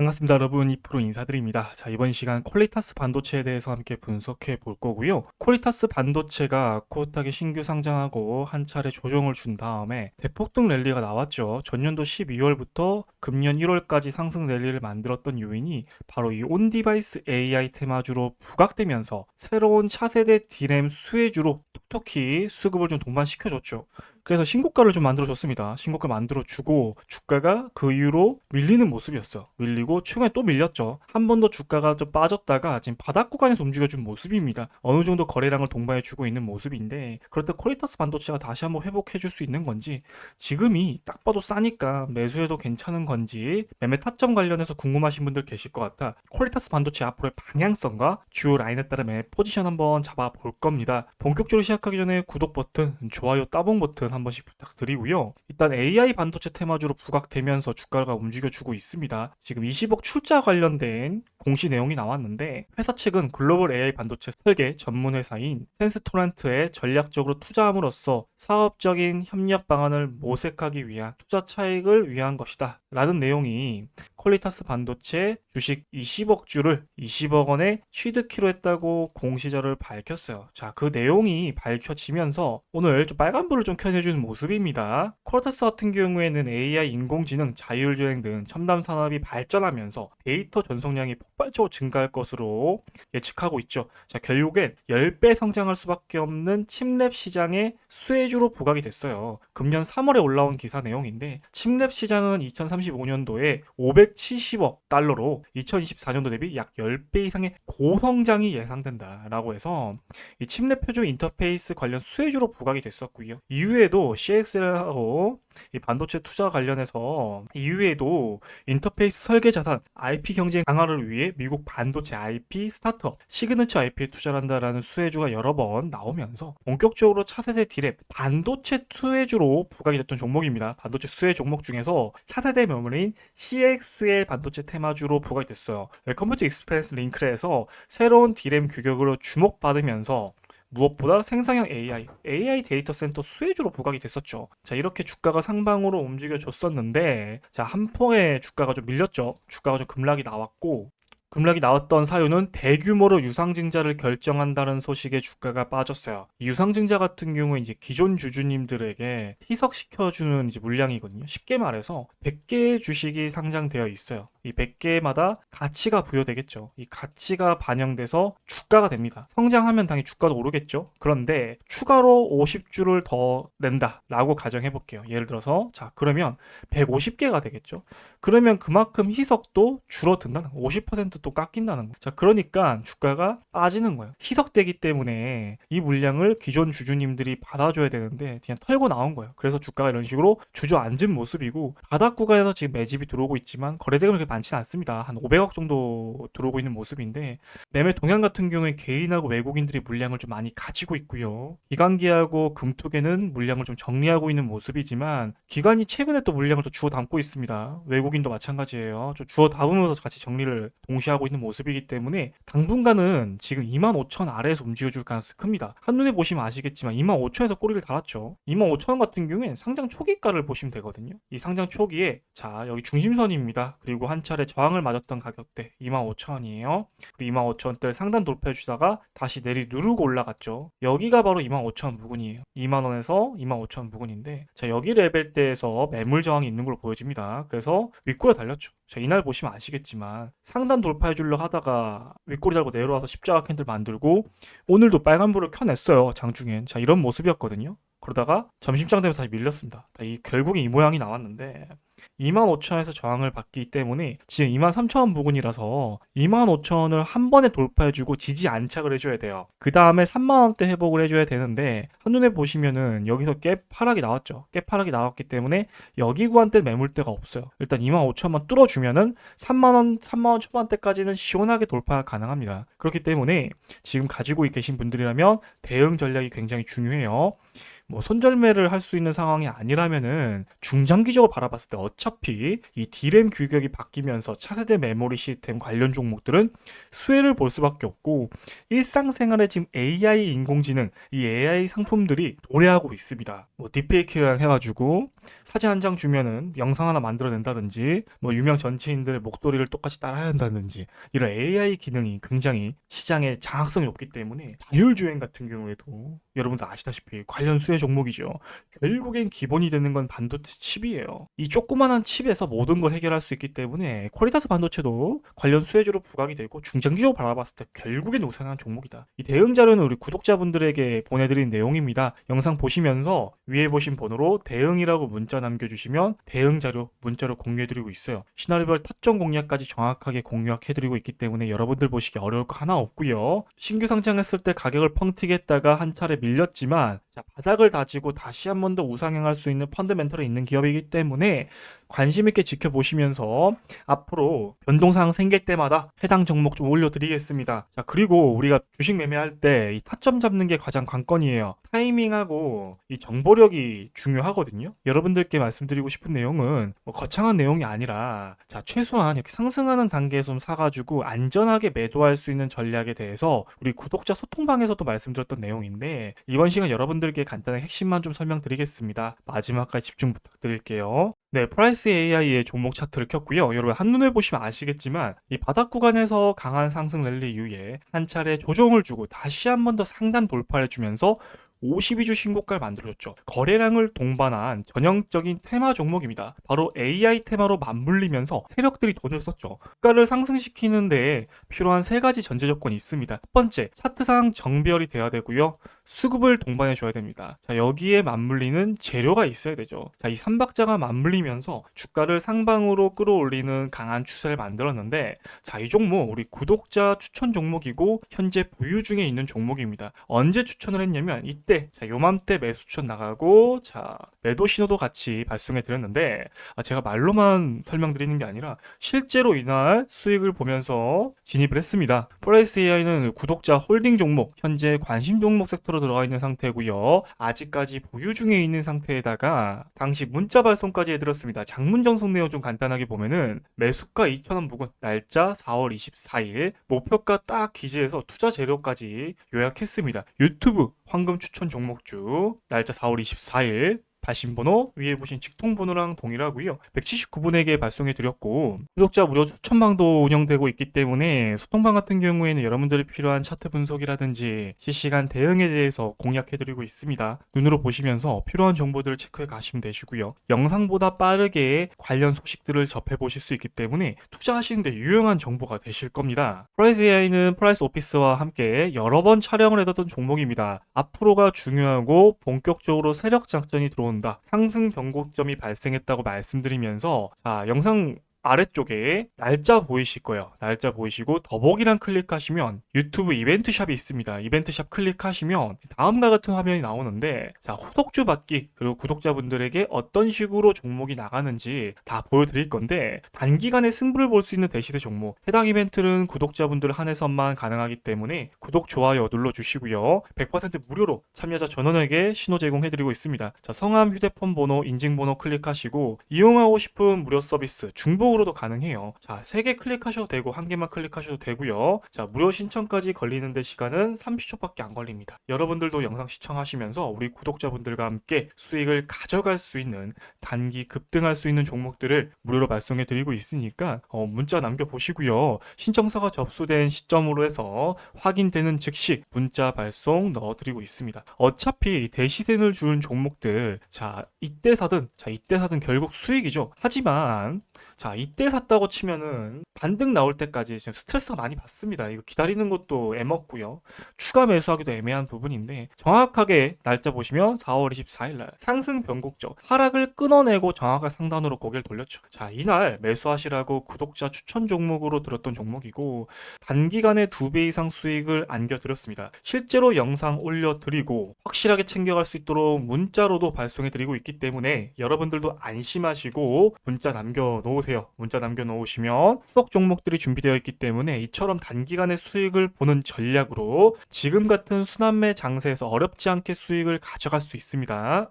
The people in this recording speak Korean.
반갑습니다 여러분. 이프로 인사드립니다. 자 이번 시간 퀄리타스 반도체에 대해서 함께 분석해 볼 거고요. 퀄리타스 반도체가 코스닥에 신규 상장하고 한 차례 조정을 준 다음에 대폭등 랠리가 나왔죠. 전년도 12월부터 금년 1월까지 상승 랠리를 만들었던 요인이 바로 이 온디바이스 AI 테마주로 부각되면서 새로운 차세대 디램 수혜주로 톡톡히 수급을 좀 동반시켜줬죠 그래서 신고가를 좀 만들어줬습니다. 신고가 만들어주고 주가가 그 이후로 밀리는 모습이었어. 밀리고 최근에 또 밀렸죠. 한 번 더 주가가 좀 빠졌다가 지금 바닥 구간에서 움직여준 모습입니다. 어느 정도 거래량을 동반해주고 있는 모습인데 그렇다 퀄리타스 반도체가 다시 한번 회복해줄 수 있는 건지 지금이 딱 봐도 싸니까 매수해도 괜찮은 건지 매매 타점 관련해서 궁금하신 분들 계실 것 같아 퀄리타스 반도체 앞으로의 방향성과 주요 라인에 따라 매매 포지션 한번 잡아볼 겁니다. 본격적으로 시작하기 전에 구독 버튼, 좋아요 따봉 버튼 한 번씩 부탁드리고요. 일단 AI 반도체 테마주로 부각되면서 주가가 움직여주고 있습니다. 지금 20억 출자 관련된 공시 내용이 나왔는데 회사 측은 글로벌 AI 반도체 설계 전문 회사인 텐스토란트에 전략적으로 투자함으로써 사업적인 협력 방안을 모색하기 위한 투자 차익을 위한 것이다. 라는 내용이 퀄리타스 반도체 주식 20억 주를 20억 원에 취득키로 했다고 공시절을 밝혔어요. 자, 그 내용이 밝혀지면서 오늘 좀 빨간불을 좀 켜 내주는 모습입니다. 퀄리타스 같은 경우에는 AI, 인공지능, 자율주행 등 첨단 산업이 발전하면서 데이터 전송량이 폭발적으로 증가할 것으로 예측하고 있죠. 자, 결국엔 10배 성장할 수밖에 없는 칩랩 시장의 수혜주로 부각이 됐어요. 금년 3월에 올라온 기사 내용인데 칩랩 시장은 2035년도에 570억 달러로 2024년도 대비 약 10배 이상의 고성장이 예상된다라고 해서 이 칩랩 표준 인터페이스 관련 수혜주로 부각이 됐었고요. 이후에 도 CXL하고 이 반도체 투자 관련해서 이후에도 인터페이스 설계 자산, IP 경쟁 강화를 위해 미국 반도체 IP 스타트업 시그너처 IP에 투자한다라는 수혜주가 여러 번 나오면서 본격적으로 차세대 디램 반도체 수혜주로 부각이 됐던 종목입니다. 반도체 수혜 종목 중에서 차세대 매물인 CXL 반도체 테마주로 부각이 됐어요. 컴퓨터 익스프레스 링크에서 새로운 디램 규격으로 주목받으면서 무엇보다 생성형 AI, AI 데이터 센터 수혜주로 부각이 됐었죠. 자, 이렇게 주가가 상방으로 움직여줬었는데, 자, 한 폭의 주가가 좀 밀렸죠. 주가가 좀 급락이 나왔고, 급락이 나왔던 사유는 대규모로 유상증자를 결정한다는 소식에 주가가 빠졌어요. 이 유상증자 같은 경우에 이제 기존 주주님들에게 희석시켜주는 이제 물량이거든요. 쉽게 말해서 100개의 주식이 상장되어 있어요. 이 100개마다 가치가 부여되겠죠. 이 가치가 반영돼서 주가가 됩니다. 성장하면 당연히 주가도 오르겠죠. 그런데 추가로 50주를 더 낸다라고 가정해 볼게요. 예를 들어서 자 그러면 150개가 되겠죠. 그러면 그만큼 희석도 줄어든다는 거. 50%또 깎인다는 거. 자 그러니까 주가가 빠지는 거예요. 희석되기 때문에 이 물량을 기존 주주님들이 받아줘야 되는데 그냥 털고 나온 거예요. 그래서 주가가 이런 식으로 주저앉은 모습이고 바닥 구간에서 지금 매집이 들어오고 있지만 거래대금이 많지는 않습니다. 한 500억 정도 들어오고 있는 모습인데 매매 동향 같은 경우에 개인하고 외국인들이 물량을 좀 많이 가지고 있고요. 기관기하고 금투계는 물량을 좀 정리하고 있는 모습이지만 기관이 최근에 또 물량을 또 주워 담고 있습니다. 외국인도 마찬가지예요. 좀 주워 담으면서 같이 정리를 동시에 하고 있는 모습이기 때문에 당분간은 지금 25,000 아래에서 움직여줄 가능성이 큽니다. 한눈에 보시면 아시겠지만 25,000에서 꼬리를 달았죠. 25,000원 같은 경우엔 상장 초기가를 보시면 되거든요. 이 상장 초기에 자 여기 중심선입니다. 그리고 한 차례 저항을 맞았던 가격대 25,000원이에요. 그리고 25,000원대 상단 돌파해 주다가 다시 내리 누르고 올라갔죠. 여기가 바로 25,000원 부근이에요. 2만원에서 25,000원 부근인데 자 여기 레벨대에서 매물 저항이 있는 걸로 보여집니다. 그래서 윗골에 달렸죠. 자 이날 보시면 아시겠지만 상단 돌파해 주려 하다가 윗골이 달고 내려와서 십자가 캔들 만들고 오늘도 빨간불을 켜냈어요. 장중엔. 자 이런 모습이었거든요. 그러다가 점심장 되면서 다시 밀렸습니다. 이 결국에 이 모양이 나왔는데 25,000원에서 저항을 받기 때문에 지금 23,000원 부근이라서 25,000원을 한 번에 돌파해주고 지지 안착을 해줘야 돼요. 그 다음에 3만원대 회복을 해줘야 되는데 한눈에 보시면은 여기서 갭 하락이 나왔죠. 갭 하락이 나왔기 때문에 여기 구간대 매물대가 없어요. 일단 25,000원 뚫어주면은 3만원, 3만원 초반대까지는 시원하게 돌파가 가능합니다. 그렇기 때문에 지금 가지고 계신 분들이라면 대응 전략이 굉장히 중요해요. 뭐 손절매를 할 수 있는 상황이 아니라면은 중장기적으로 바라봤을 때 어차피 이 디램 규격이 바뀌면서 차세대 메모리 시스템 관련 종목들은 수혜를 볼 수밖에 없고 일상생활에 지금 AI 인공지능 이 AI 상품들이 도래하고 있습니다. 뭐 딥페이크랑 해가지고 사진 한 장 주면은 영상 하나 만들어낸다든지 뭐 유명 전체인들의 목소리를 똑같이 따라야 한다든지 이런 AI 기능이 굉장히 시장에 장악성이 높기 때문에 다율주행 같은 경우에도 여러분도 아시다시피 관련 수혜 종목이죠. 결국엔 기본이 되는 건 반도체 칩이에요. 이 조그만한 칩에서 모든 걸 해결할 수 있기 때문에 퀄리타스 반도체도 관련 수혜주로 부각이 되고 중장기적으로 바라봤을 때 결국엔 우상한 종목이다. 이 대응 자료는 우리 구독자분들에게 보내드린 내용입니다. 영상 보시면서 위에 보신 번호로 대응이라고 문자 남겨주시면 대응 자료 문자로 공유해드리고 있어요. 시나리오별 타점 공략까지 정확하게 공략해드리고 있기 때문에 여러분들 보시기 어려울 거 하나 없고요. 신규 상장했을 때 가격을 펑튀겠다가 한 차례 밀렸지만 자, 바닥을 다지고 다시 한 번 더 우상향할 수 있는 펀드멘털이 있는 기업이기 때문에 관심 있게 지켜보시면서 앞으로 변동사항 생길 때마다 해당 종목 좀 올려드리겠습니다. 자, 그리고 우리가 주식 매매할 때 이 타점 잡는 게 가장 관건이에요. 타이밍하고 이 정보력이 중요하거든요. 여러분들께 말씀드리고 싶은 내용은 뭐 거창한 내용이 아니라 자, 최소한 이렇게 상승하는 단계에서 좀 사가지고 안전하게 매도할 수 있는 전략에 대해서 우리 구독자 소통방에서도 말씀드렸던 내용인데 이번 시간 여러분들께 간단한 핵심만 좀 설명드리겠습니다. 마지막까지 집중 부탁드릴게요. 네, 프라이스 AI의 종목 차트를 켰고요. 여러분 한눈에 보시면 아시겠지만 이 바닥 구간에서 강한 상승 랠리 이후에 한 차례 조정을 주고 다시 한 번 더 상단 돌파해 주면서 52주 신고가를 만들어줬죠. 거래량을 동반한 전형적인 테마 종목입니다. 바로 AI 테마로 맞물리면서 세력들이 돈을 썼죠. 주가를 상승시키는데 필요한 세 가지 전제 조건이 있습니다. 첫 번째, 차트상 정비열이 돼야 되고요. 수급을 동반해 줘야 됩니다. 자, 여기에 맞물리는 재료가 있어야 되죠. 자, 이 삼박자가 맞물리면서 주가를 상방으로 끌어올리는 강한 추세를 만들었는데 자, 이 종목 우리 구독자 추천 종목이고 현재 보유 중에 있는 종목입니다. 언제 추천을 했냐면 이때 자, 요맘때 매수 추천 나가고 자, 매도 신호도 같이 발송해 드렸는데 아, 제가 말로만 설명드리는 게 아니라 실제로 이날 수익을 보면서 진입을 했습니다. 프라이스 AI는 구독자 홀딩 종목, 현재 관심 종목 섹터로 들어가 있는 상태고요. 아직까지 보유 중에 있는 상태에다가 당시 문자 발송까지 해드렸습니다. 장문 정속 내용 좀 간단하게 보면은 매수가 2,000원 부근, 날짜 4월 24일, 목표가 딱 기재해서 투자 재료까지 요약했습니다. 유튜브 황금 추천 종목주, 날짜 4월 24일, 발신번호 위에 보신 직통번호랑 동일하고요. 179분에게 발송해 드렸고 구독자 무료 추천방도 운영되고 있기 때문에 소통방 같은 경우에는 여러분들이 필요한 차트 분석이라든지 실시간 대응에 대해서 공략해 드리고 있습니다. 눈으로 보시면서 필요한 정보들을 체크해 가시면 되시고요. 영상보다 빠르게 관련 소식들을 접해 보실 수 있기 때문에 투자하시는데 유용한 정보가 되실 겁니다. 프라이스 AI는 프라이스 오피스와 함께 여러 번 촬영을 해뒀던 종목입니다. 앞으로가 중요하고 본격적으로 세력 작전이 들어온 다. 상승 변곡점이 발생했다고 말씀드리면서 자, 영상 아래쪽에 날짜 보이실 거예요. 날짜 보이시고 더보기란 클릭하시면 유튜브 이벤트 샵이 있습니다. 이벤트 샵 클릭하시면 다음과 같은 화면이 나오는데 자 후속주 받기 그리고 구독자분들에게 어떤 식으로 종목이 나가는지 다 보여드릴 건데 단기간에 승부를 볼 수 있는 대시세 종목 해당 이벤트는 구독자분들 한해서만 가능하기 때문에 구독 좋아요 눌러주시고요. 100% 무료로 참여자 전원에게 신호 제공해드리고 있습니다. 자 성함 휴대폰 번호 인증번호 클릭하시고 이용하고 싶은 무료 서비스 중복 중복으로도 가능해요. 자, 3개 클릭하셔도 되고 한 개만 클릭하셔도 되고요. 자, 무료 신청까지 걸리는데 시간은 30초밖에 안 걸립니다. 여러분들도 영상 시청하시면서 우리 구독자분들과 함께 수익을 가져갈 수 있는 단기 급등할 수 있는 종목들을 무료로 발송해 드리고 있으니까 어, 문자 남겨 보시고요. 신청서가 접수된 시점으로 해서 확인되는 즉시 문자 발송 넣어 드리고 있습니다. 어차피 대시세를 주는 종목들 자, 이때 사든 자, 이때 사든 결국 수익이죠. 하지만 자, 이때 샀다고 치면은 반등 나올 때까지 지금 스트레스가 많이 받습니다. 이거 기다리는 것도 애먹고요. 추가 매수하기도 애매한 부분인데 정확하게 날짜 보시면 4월 24일 날 상승 변곡적 하락을 끊어내고 정확한 상단으로 고개를 돌렸죠. 자, 이날 매수하시라고 구독자 추천 종목으로 들었던 종목이고 단기간에 두 배 이상 수익을 안겨드렸습니다. 실제로 영상 올려드리고 확실하게 챙겨갈 수 있도록 문자로도 발송해드리고 있기 때문에 여러분들도 안심하시고 문자 남겨놓으세요. 문자 남겨놓으시면 수석 종목들이 준비되어 있기 때문에 이처럼 단기간에 수익을 보는 전략으로 지금 같은 순환매 장세에서 어렵지 않게 수익을 가져갈 수 있습니다.